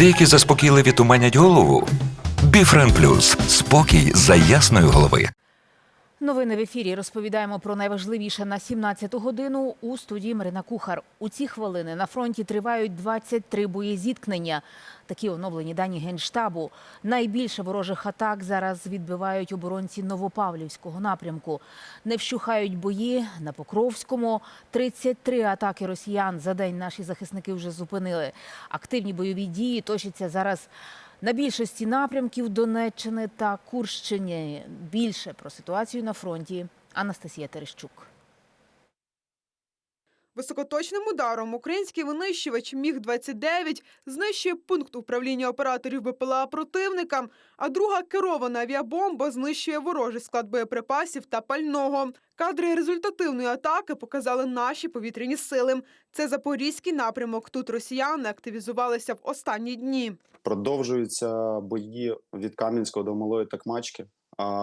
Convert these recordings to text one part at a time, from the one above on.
Деякі заспокійливі туманять голову. Біфрен Плюс спокій за ясної голови. Новини в ефірі розповідаємо про найважливіше на 17-ту годину у студії Марина Кухар. У ці хвилини на фронті тривають 23 боєзіткнення. Такі оновлені дані генштабу. Найбільше ворожих атак зараз відбивають оборонці Новопавлівського напрямку. Не вщухають бої на Покровському. 33 атаки росіян за день наші захисники вже зупинили. Активні бойові дії точаться зараз. На більшості напрямків Донеччини та Курщини більше про ситуацію на фронті Анастасія Терещук. Високоточним ударом український винищувач Міг-29 знищує пункт управління операторів БПЛА противника, а друга керована авіабомба знищує ворожий склад боєприпасів та пального. Кадри результативної атаки показали наші повітряні сили. Це запорізький напрямок. Тут росіяни активізувалися в останні дні. Продовжуються бої від Кам'янського до Малої Такмачки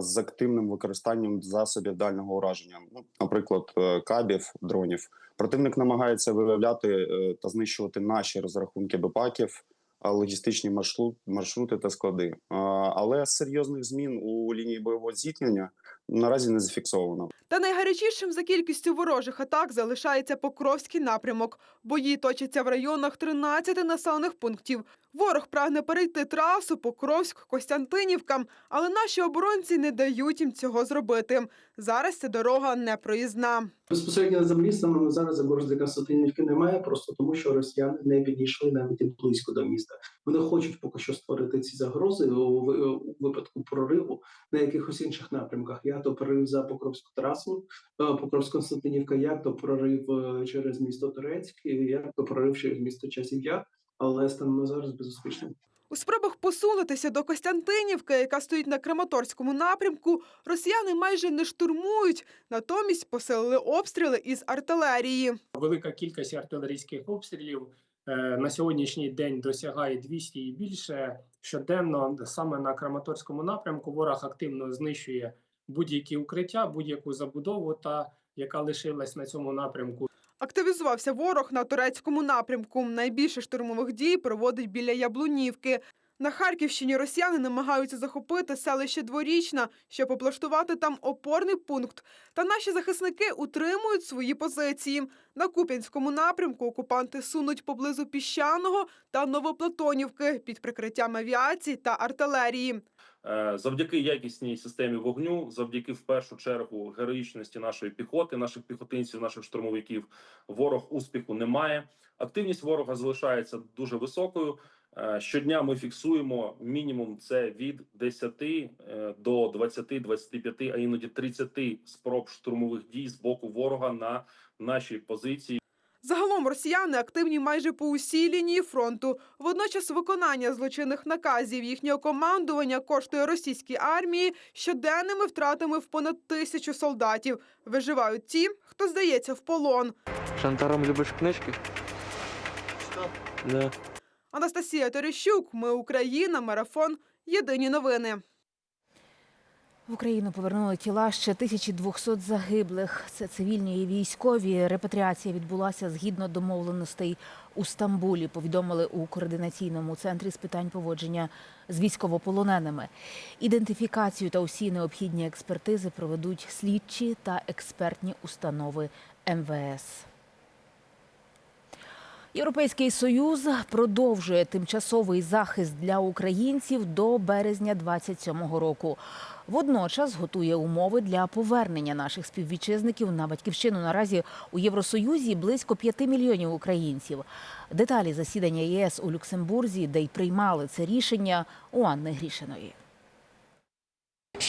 з активним використанням засобів дальнього ураження, ну, наприклад, е, кабів, дронів. Противник намагається виявляти е, та знищувати наші розрахунки БПАКів, а, логістичні маршрут, маршрути та склади. Але серйозних змін у лінії бойового зіткнення наразі не зафіксовано. Та найгарячішим за кількістю ворожих атак залишається Покровський напрямок. Бої точаться в районах 13 населених пунктів. Ворог прагне перейти трасу Покровськ-Костянтинівка, але наші оборонці не дають їм цього зробити. Зараз ця дорога непроїзна. Безпосередньо на землі саме зараз загрози Константинівки немає, просто тому що росіяни не підійшли навіть близько до міста. Вони хочуть поки що створити ці загрози у, ви- у випадку прориву на якихось інших напрямках. Як то прорив за Покровську трасу, Покровськ Константинівка, як то прорив е, через місто Турецьк, і як то прорив через місто Часів Яр, але станом на зараз безуспішно. У спробах посунутися до Костянтинівки, яка стоїть на Краматорському напрямку, росіяни майже не штурмують, натомість посилили обстріли із артилерії. Велика кількість артилерійських обстрілів е, на сьогоднішній день досягає 200 і більше. Щоденно саме на Краматорському напрямку ворог активно знищує будь-які укриття, будь-яку забудову, та яка лишилась на цьому напрямку. Активізувався ворог на турецькому напрямку. Найбільше штурмових дій проводить біля Яблунівки. На Харківщині росіяни намагаються захопити селище Дворічна, щоб облаштувати там опорний пункт. Та наші захисники утримують свої позиції. На Куп'янському напрямку окупанти сунуть поблизу Піщаного та Новоплатонівки під прикриттям авіації та артилерії. Е, Завдяки якісній системі вогню, завдяки в першу чергу героїчності нашої піхоти, наших піхотинців, наших штурмовиків, ворог успіху не має. Активність ворога залишається дуже високою. Е, Щодня ми фіксуємо мінімум це від 10 е, до 20, 25, а іноді 30 спроб штурмових дій з боку ворога на наші позиції. Загалом росіяни активні майже по усій лінії фронту. Водночас виконання злочинних наказів їхнього командування коштує російській армії щоденними втратами в понад тисячу солдатів. Виживають ті, хто здається в полон. Шантаром любиш книжки? Да. Анастасія Терещук, Ми Україна, марафон. Єдині новини. В Україну повернули тіла ще 1200 загиблих. Це цивільні і військові. Репатріація відбулася згідно домовленостей у Стамбулі. Повідомили у координаційному центрі з питань поводження з військовополоненими. Ідентифікацію та усі необхідні експертизи проведуть слідчі та експертні установи МВС. Європейський союз продовжує тимчасовий захист для українців до березня 27-го року. Водночас готує умови для повернення наших співвітчизників на батьківщину. Наразі у Євросоюзі близько 5 мільйонів українців. Деталі засідання ЄС у Люксембурзі, де й приймали це рішення у Анни Грішиної.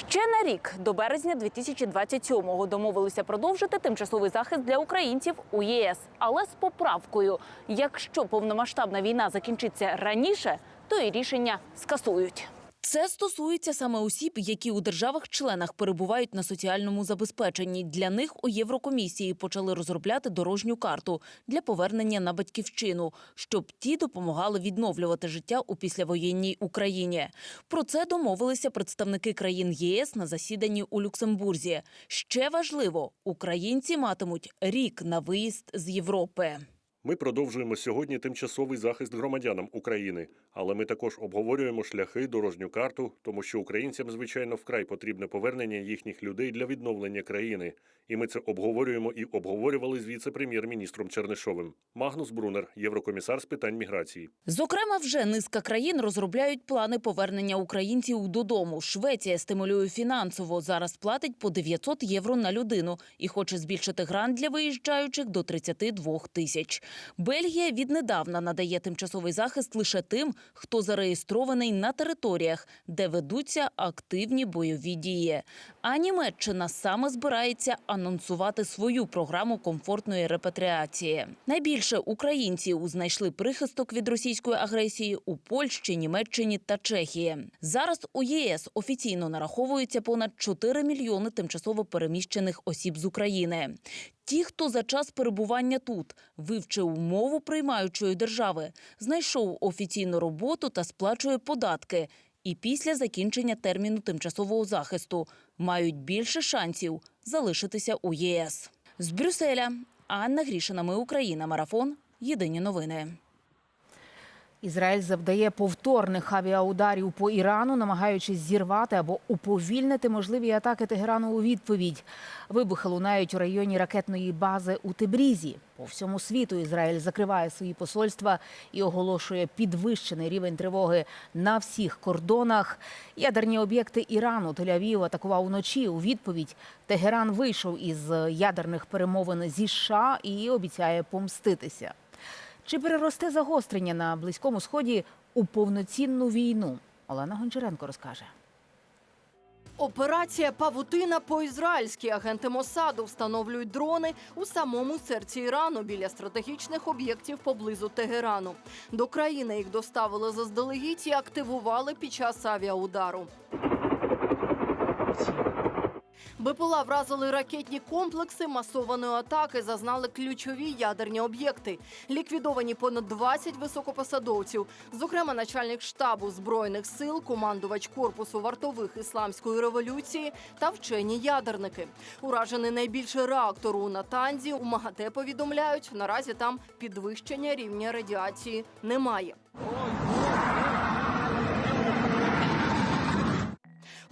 Ще на рік до березня 2027-го домовилися продовжити тимчасовий захист для українців у ЄС, але з поправкою: якщо повномасштабна війна закінчиться раніше, то і рішення скасують. Це стосується саме осіб, які у державах-членах перебувають на соціальному забезпеченні. Для них у Єврокомісії почали розробляти дорожню карту для повернення на батьківщину, щоб ті допомагали відновлювати життя у післявоєнній Україні. Про це домовилися представники країн ЄС на засіданні у Люксембурзі. Ще важливо, українці матимуть рік на виїзд з Європи. Ми продовжуємо сьогодні тимчасовий захист громадянам України, але ми також обговорюємо шляхи, дорожню карту, тому що українцям, звичайно, вкрай потрібне повернення їхніх людей для відновлення країни. І ми це обговорюємо і обговорювали з віце-прем'єр-міністром Чернишовим. Магнус Брунер, єврокомісар з питань міграції. Зокрема, вже низка країн розробляють плани повернення українців додому. Швеція стимулює фінансово. Зараз платить по 900 євро на людину і хоче збільшити грант для виїжджаючих до 32 тисяч. Бельгія віднедавна надає тимчасовий захист лише тим, хто зареєстрований на територіях, де ведуться активні бойові дії. А Німеччина саме збирається анонсувати свою програму комфортної репатріації. Найбільше українців знайшли прихисток від російської агресії у Польщі, Німеччині та Чехії. Зараз у ЄС офіційно нараховується понад 4 мільйони тимчасово переміщених осіб з України. Ті, хто за час перебування тут вивчив мову приймаючої держави, знайшов офіційну роботу та сплачує податки. І після закінчення терміну тимчасового захисту мають більше шансів залишитися у ЄС. З Брюсселя Анна Грішина. Ми Україна. Марафон. Єдині новини. Ізраїль завдає повторних авіаударів по Ірану, намагаючись зірвати або уповільнити можливі атаки Тегерану у відповідь. Вибухи лунають у районі ракетної бази у Тебрізі. По всьому світу Ізраїль закриває свої посольства і оголошує підвищений рівень тривоги на всіх кордонах. Ядерні об'єкти Ірану Тель-Авів атакував уночі. У відповідь Тегеран вийшов із ядерних перемовин зі США і обіцяє помститися. Чи переросте загострення на Близькому Сході у повноцінну війну? Олена Гончаренко розкаже. Операція Павутина по-ізраїльськи. Агенти Мосаду встановлюють дрони у самому серці Ірану біля стратегічних об'єктів поблизу Тегерану. До країни їх доставили заздалегідь і активували під час авіаудару. БПЛА вразили ракетні комплекси масованої атаки, зазнали ключові ядерні об'єкти. Ліквідовані понад 20 високопосадовців, зокрема начальник штабу збройних сил, командувач корпусу вартових ісламської революції та вчені ядерники. Уражений найбільший реактор у Натанзі. У МАГАТЕ повідомляють, наразі там підвищення рівня радіації немає.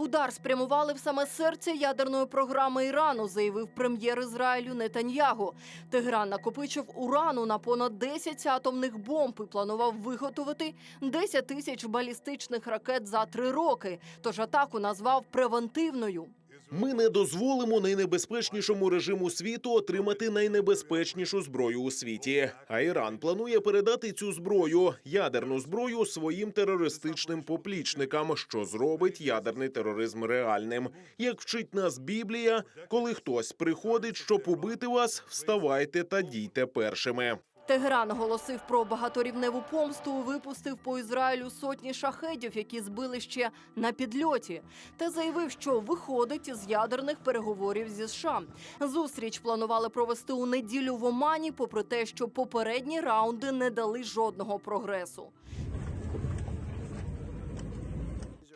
Удар спрямували в саме серце ядерної програми Ірану, заявив прем'єр Ізраїлю Нетаньягу. Тегран накопичив урану на понад 10 атомних бомб і планував виготовити 10 тисяч балістичних ракет за три роки. Тож атаку назвав превентивною. Ми не дозволимо найнебезпечнішому режиму світу отримати найнебезпечнішу зброю у світі. А Іран планує передати цю зброю, ядерну зброю, своїм терористичним поплічникам, що зробить ядерний тероризм реальним. Як вчить нас Біблія, коли хтось приходить, щоб убити вас, вставайте та дійте першими. Тегеран оголосив про багаторівневу помсту. Випустив по Ізраїлю сотні шахедів, які збили ще на підльоті. Та заявив, що виходить із ядерних переговорів зі США. Зустріч планували провести у неділю в Омані, попри те, що попередні раунди не дали жодного прогресу.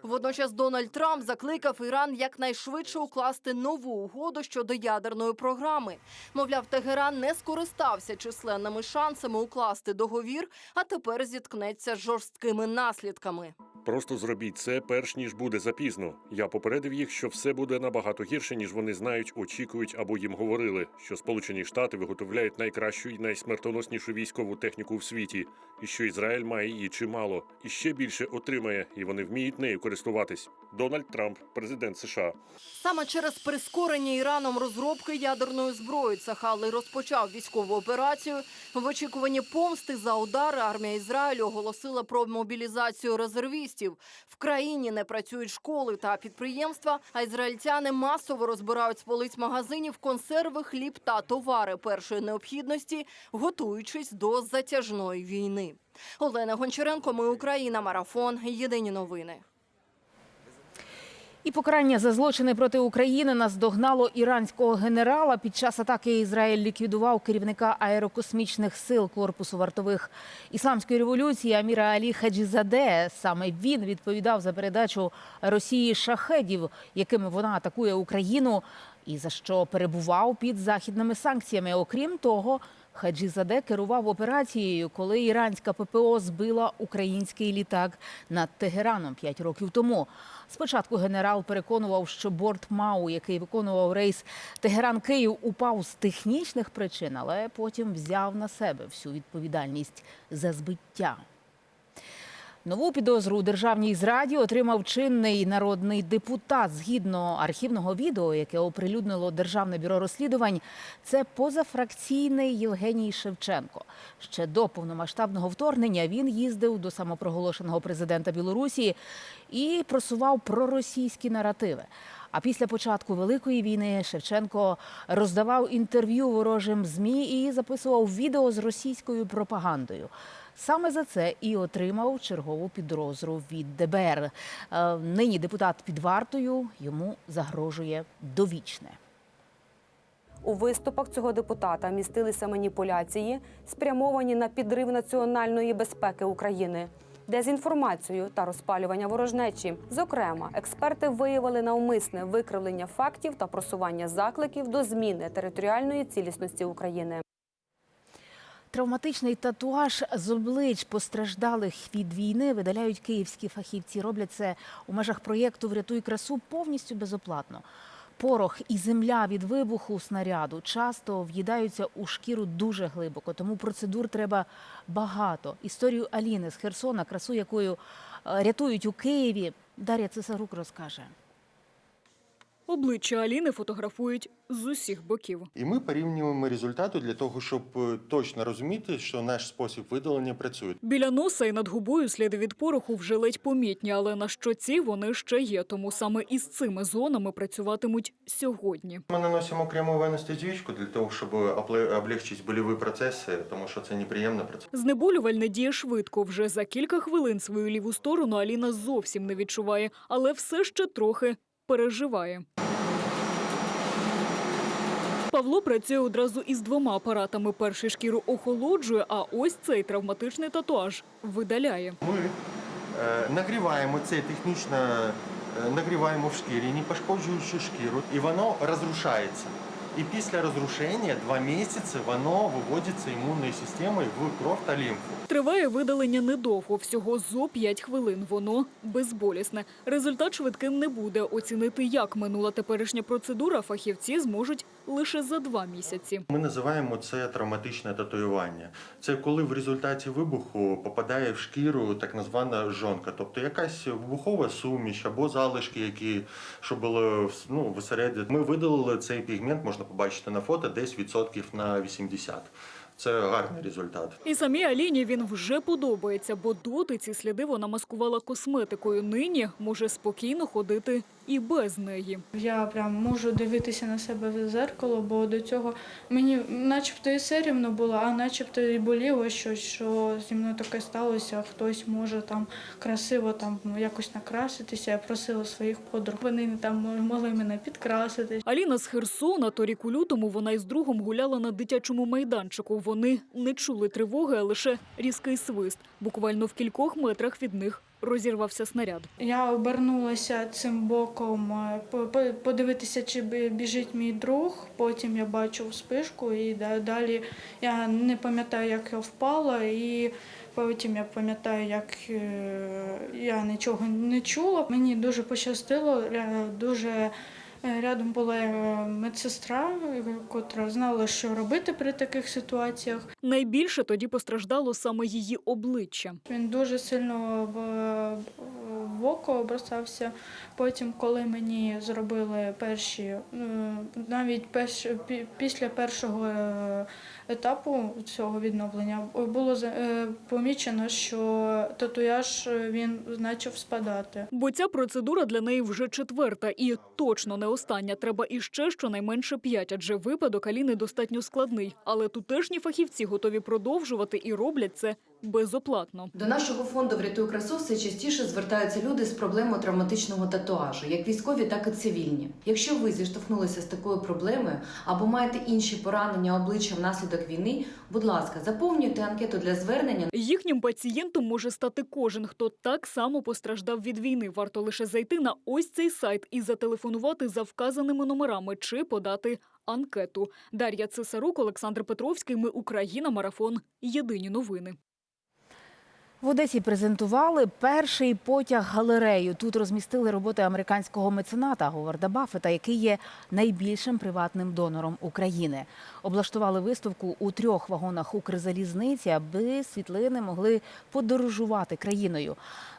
Водночас Дональд Трамп закликав Іран якнайшвидше укласти нову угоду щодо ядерної програми. Мовляв, Тегеран не скористався численними шансами укласти договір, а тепер зіткнеться з жорсткими наслідками. Просто зробіть це, перш ніж буде запізно. Я попередив їх, що все буде набагато гірше, ніж вони знають, очікують або їм говорили, що Сполучені Штати виготовляють найкращу і найсмертоноснішу військову техніку в світі, і що Ізраїль має її чимало, і ще більше отримає, і вони вміють нею користуватись. Дональд Трамп, президент США. Саме через прискорення Іраном розробки ядерної зброї Цахали розпочав військову операцію. В очікуванні помсти за удари армія Ізраїлю оголосила про мобілізацію резервістів. В країні не працюють школи та підприємства, а ізраїльтяни масово розбирають з полиць магазинів консерви, хліб та товари першої необхідності, готуючись до затяжної війни. Олена Гончаренко, ми Україна, марафон. Єдині новини. І покарання за злочини проти України наздогнало іранського генерала. Під час атаки Ізраїль ліквідував керівника аерокосмічних сил корпусу вартових ісламської революції Аміра Алі Хаджізаде. Саме він відповідав за передачу Росії шахедів, якими вона атакує Україну, і за що перебував під західними санкціями. Окрім того, Хаджізаде керував операцією, коли іранська ППО збила український літак над Тегераном 5 років тому. Спочатку генерал переконував, що борт МАУ, який виконував рейс Тегеран-Київ, упав з технічних причин, але потім взяв на себе всю відповідальність за збиття. Нову підозру у державній зраді отримав чинний народний депутат. Згідно архівного відео, яке оприлюднило Державне бюро розслідувань, це позафракційний Євгеній Шевченко. Ще до повномасштабного вторгнення він їздив до самопроголошеного президента Білорусі і просував проросійські наративи. А після початку великої війни Шевченко роздавав інтерв'ю ворожим змі і записував відео з російською пропагандою. Саме за це і отримав чергову підозру від ДБР. Е, Нині депутат під вартою йому загрожує довічне. У виступах цього депутата містилися маніпуляції, спрямовані на підрив національної безпеки України, дезінформацію та розпалювання ворожнечі. Зокрема, експерти виявили навмисне викривлення фактів та просування закликів до зміни територіальної цілісності України. Травматичний татуаж з облич постраждалих від війни видаляють київські фахівці. Роблять це у межах проєкту Врятуй красу повністю безоплатно. Порох і земля від вибуху снаряду часто в'їдаються у шкіру дуже глибоко, тому процедур треба багато. Історію Аліни з Херсона, красу якою е, рятують у Києві, Дар'я Цесарук розкаже. Обличчя Аліни фотографують з усіх боків. І ми порівнюємо результати для того, щоб е, точно розуміти, що наш спосіб видалення працює. Біля носа і над губою сліди від пороху вже ледь помітні, але на щоці вони ще є. Тому саме із цими зонами працюватимуть сьогодні. Ми наносимо кремову анестезіючку для того, щоб обле- облегчити больові процеси, тому що це неприємно процес. Знеболювальне діє швидко. Вже за кілька хвилин свою ліву сторону Аліна зовсім не відчуває, але все ще трохи переживає. Павло працює одразу із двома апаратами. Перший шкіру охолоджує, а ось цей травматичний татуаж видаляє. Ми е, нагріваємо це технічно, е, нагріваємо в шкірі, не пошкоджуючи шкіру, і воно розрушається. І після розрушення два місяці воно виводиться імунною системою в кров та лімфу. Триває видалення недовго, всього зо 5 хвилин. Воно безболісне. Результат швидким не буде. Оцінити, як минула теперішня процедура, фахівці зможуть лише за два місяці. Ми називаємо це травматичне татуювання. Це коли в результаті вибуху попадає в шкіру так звана жонка, тобто якась вибухова суміш або залишки, які що були ну, всередині. Ми видалили цей пігмент, можна побачити на фото, десь відсотків на 80. Це гарний результат. І самій Аліні він вже подобається, бо доти ці сліди вона маскувала косметикою. Нині може спокійно ходити і без неї. Я прям можу дивитися на себе в зеркало, бо до цього мені начебто і серівно було, а начебто і боліло щось, що зі мною таке сталося. Хтось може там красиво там якось накраситися. Я просила своїх подруг. Вони там могли мене підкрасити. Аліна з Херсона торік у лютому вона із другом гуляла на дитячому майданчику. Вони не чули тривоги, а лише різкий свист. Буквально в кількох метрах від них розірвався снаряд. Я обернулася цим боком е, по- по- подивитися, чи біжить мій друг. Потім я бачу вспишку, і далі я не пам'ятаю, як я впала, і потім я пам'ятаю, як е, я нічого не чула. Мені дуже пощастило, дуже. Е, Рядом була е, медсестра, е, котра знала, що робити при таких ситуаціях. Найбільше тоді постраждало саме її обличчя. Він дуже сильно в, в око обросався. Потім, коли мені зробили перші, е, навіть після першого етапу цього відновлення, було е, помічено, що татуяж е, він почав спадати. Бо ця процедура для неї вже четверта і точно не остання. Треба іще щонайменше п'ять, адже випадок Аліни достатньо складний. Але тутешні фахівці готові продовжувати і роблять це безоплатно. До нашого фонду «Врятуй красу» все частіше звертаються люди з проблемою травматичного татуажу, як військові, так і цивільні. Якщо ви зіштовхнулися з такою проблемою або маєте інші поранення обличчя внаслідок війни, будь ласка, заповнюйте анкету для звернення. Їхнім пацієнтом може стати кожен, хто так само постраждав від війни. Варто лише зайти на ось цей сайт і зателефонувати за вказаними номерами чи подати анкету. Дар'я Цесарук, Олександр Петровський. Ми Україна. Марафон. Єдині новини. В Одесі презентували перший потяг галерею. Тут розмістили роботи американського мецената Говарда Баффета, який є найбільшим приватним донором України. Облаштували виставку у трьох вагонах Укрзалізниці, аби світлини могли подорожувати країною.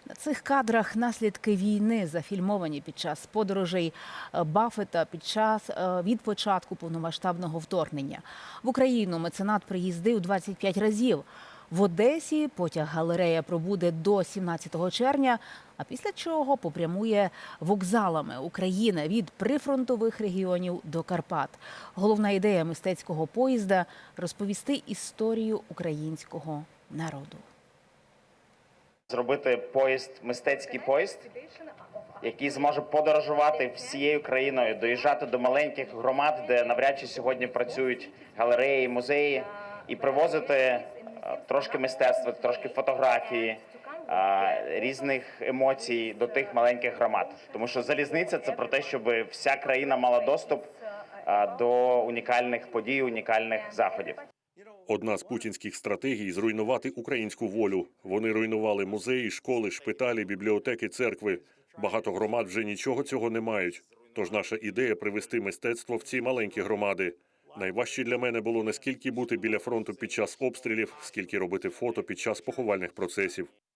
На цих кадрах наслідки війни зафільмовані під час подорожей Баффета під час е, від початку повномасштабного вторгнення. В Україну меценат приїздив 25 разів. В Одесі потяг галерея пробуде до 17 червня, а після чого попрямує вокзалами України від прифронтових регіонів до Карпат. Головна ідея мистецького поїзда розповісти історію українського народу. зробити поїзд, мистецький поїзд, який зможе подорожувати всією країною, доїжджати до маленьких громад, де навряд чи сьогодні працюють галереї, музеї, і привозити трошки мистецтва, трошки фотографії. Різних емоцій до тих маленьких громад, тому що залізниця це про те, щоб вся країна мала доступ до унікальних подій, унікальних заходів. Одна з путінських стратегій зруйнувати українську волю. Вони руйнували музеї, школи, шпиталі, бібліотеки, церкви. Багато громад вже нічого цього не мають. Тож наша ідея привести мистецтво в ці маленькі громади. Найважче для мене було не скільки бути біля фронту під час обстрілів, скільки робити фото під час поховальних процесів.